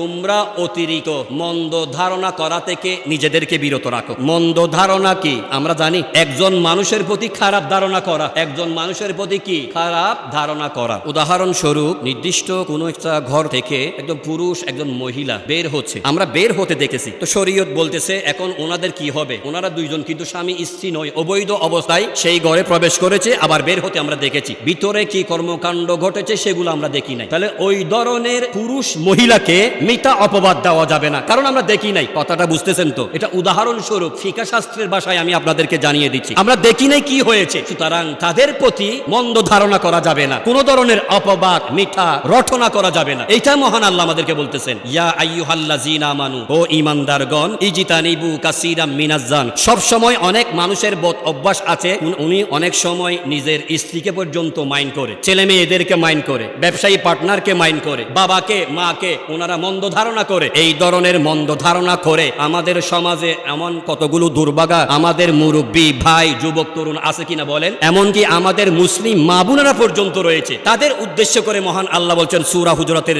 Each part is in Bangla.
তোমরা অতিরিক্ত মন্দ ধারণা করা থেকে নিজেদেরকে বিরত রাখো। মন্দ ধারণা কি? আমরা জানি, একজন মানুষের প্রতি খারাপ ধারণা করা, একজন মানুষের প্রতি কি? খারাপ ধারণা করা। উদাহরণস্বরূপ, নির্দিষ্ট কোনো একটা ঘর থেকে একজন পুরুষ, একজন মহিলা বের হচ্ছে। আমরা বের হতে দেখেছি। তো শরীয়ত বলতেছে, এখন ওনাদের কি হবে? ওনারা দুইজন কিন্তু স্বামী, স্ত্রী নয়, অবৈধ অবস্থায় সেই ঘরে প্রবেশ করেছে, আবার বের হতে আমরা দেখেছি। ভিতরে কি কর্মকাণ্ড ঘটেছে সেগুলো আমরা দেখি নাই। তাহলে ওই ধরনের পুরুষ মহিলাকে মিথ্যা অপবাদ দেওয়া যাবে না। কারণ আমরা দেখি নাই। কথাটা বুঝতেছেন তো? এটা উদাহরণস্বরূপ ফিকা শাস্ত্রের ভাষায় আমি আপনাদেরকে জানিয়ে দিচ্ছি। আমরা দেখি নাই কি হয়েছে। সুতরাং তাদের প্রতি মন্দ ধারণা করা যাবে না। কোন ধরনের অপবাদ, মিথ্যা, রটনা করা যাবে না। এইটা মহান আল্লাহ আমাদেরকে বলতেছেন, ইয়া আইয়ুহাল্লাযীনা আমানু, ও ঈমানদারগণ, ইজিতানিবু কাসীরাম মিনাজ্জান। সব সময় অনেক মানুষের বদ অভ্যাস আছে। উনি অনেক সময় নিজের স্ত্রীকে পর্যন্ত মাইন্ড করে ছেলে মেয়েদেরকে মাইন্ড করে, ব্যবসায়ী পার্টনারকে মাইন্ড করে, বাবাকে, মাকে ওনারা মন্দ ধারণা করে। এই ধরনের মন্দ ধারণা করে আমাদের সমাজে এমন কতগুলো দুর্ভাগা, আমাদের মুরব্বী, ভাই, যুবক, তরুণ আছে কিনা বলেন? এমনকি আমাদের মুসলিম মা বোনেরা পর্যন্ত রয়েছে। তাদের উদ্দেশ্য করে মহান আল্লাহ বলছেন সুরা হুজরাতের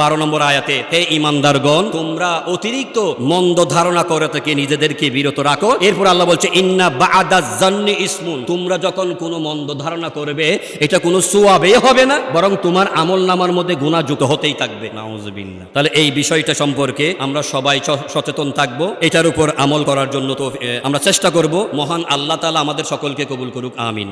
বারো নম্বর আয়াতে, হে ইমানদারগণ, তোমরা অতিরিক্ত মন্দ ধারণা করে থেকে নিজেদেরকে বিরত রাখো। এরপর আল্লাহ বলছে, ইন্না বাদা জান্নি ইসমুন তোমরা যখন কোনো মন্দ ধারণা করবে এটা কোনো সোয়াবে হবে না বরং তোমার আমল নামার মধ্যে গুণা যুক্ত হতেই থাকবে। তাহলে এই বিষয়টা সম্পর্কে আমরা সবাই সচেতন থাকব এটার উপর আমল করার জন্য তো আমরা চেষ্টা করব। মহান আল্লাহ তালা আমাদের সকলকে কবুল করুক আমিন।